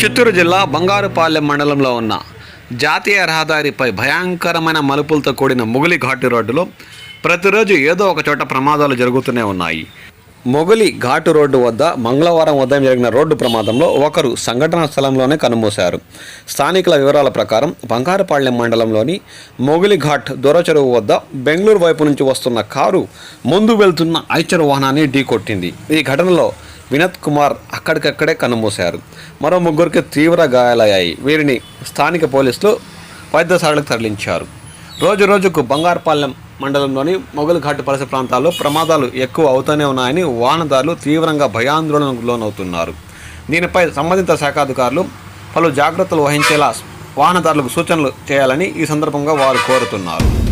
చిత్తూరు జిల్లా బంగారుపాలెం మండలంలో ఉన్న జాతీయ రహదారిపై భయంకరమైన మలుపులతో కూడిన మొగులి ఘాటు రోడ్డులో ప్రతిరోజు ఏదో ఒక చోట ప్రమాదాలు జరుగుతూనే ఉన్నాయి. మొగులి ఘాటు రోడ్డు వద్ద మంగళవారం ఉదయం జరిగిన రోడ్డు ప్రమాదంలో ఒకరు సంఘటనా స్థలంలోనే కనుమూశారు. స్థానికుల వివరాల ప్రకారం బంగారుపాళ్ళెం మండలంలోని మొగులి ఘాట్ దొరచెరువు వద్ద బెంగళూరు వైపు నుంచి వస్తున్న కారు ముందు వెళ్తున్న ఐచర్ వాహనాన్ని ఢీకొట్టింది. ఈ ఘటనలో వినత్ కుమార్ అక్కడికక్కడే కన్నుమూశారు. మరో ముగ్గురికి తీవ్ర గాయాలయ్యాయి. వీరిని స్థానిక పోలీసులు వైద్యశాలకు తరలించారు. రోజు రోజుకు బంగారుపాలెం మండలంలోని మొగలు పరిసర ప్రాంతాల్లో ప్రమాదాలు ఎక్కువ అవుతూనే ఉన్నాయని వాహనదారులు తీవ్రంగా భయాందోళనకు లోనవుతున్నారు. దీనిపై సంబంధిత శాఖాధికారులు పలు జాగ్రత్తలు వహించేలా వాహనదారులకు సూచనలు చేయాలని ఈ సందర్భంగా వారు కోరుతున్నారు.